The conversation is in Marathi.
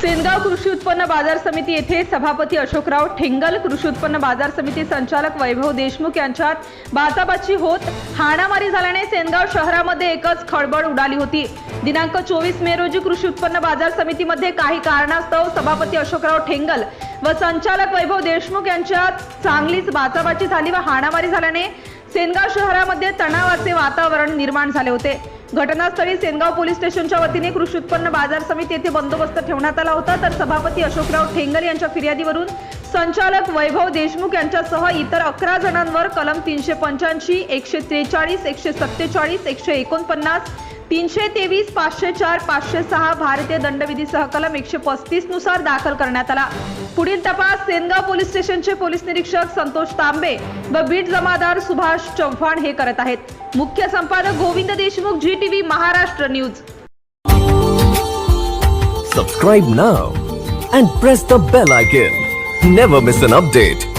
सेनगाव कृषी उत्पन्न बाजार समिती येथे सभापती अशोकराव ठेंगल कृषी उत्पन्न बाजार समिती संचालक वैभव देशमुख यांच्यात बाचाबाची होत हाणामारी झाल्याने सेनगाव शहरामध्ये एकच खळबळ उडाली होती. दिनांक चोवीस मे रोजी कृषी उत्पन्न बाजार समितीमध्ये काही कारणास्तव सभापती अशोकराव ठेंगल व संचालक वैभव देशमुख यांच्यात चांगलीच बाचाबाची झाली व हाणामारी झाल्याने सेनगाव शहरामध्ये तणावाचे वातावरण निर्माण झाले होते. घटनास्थळी सेनगाव पोलीस स्टेशनच्या वतीने कृषी उत्पन्न बाजार समिती येथे बंदोबस्त ठेवण्यात आला होता. तर सभापती अशोकराव ठेंगल यांच्या फिर्यादीवरून संचालक वैभव देशमुख यांच्यासह इतर अकरा जणांवर कलम तीनशे पंच्याऐंशी एकशे त्रेचाळीस एकशे सत्तेचाळीस एकशे एकोणपन्नास तीनशे तेवीस पाचशे चार पाचशे सहा भारतीय दंडविधी सहकलम एकशे पस्तीसनुसार दाखल करण्यात आला. पुढील तपास सेनगाव पोलीस स्टेशनचे पोलीस निरीक्षक संतोष तांबे व बीट जमादार सुभाष चव्हाण हे करत आहेत. मुख्य संपादक Govind Deshmukh ji TV Maharashtra news. Subscribe now and press the bell icon never miss an update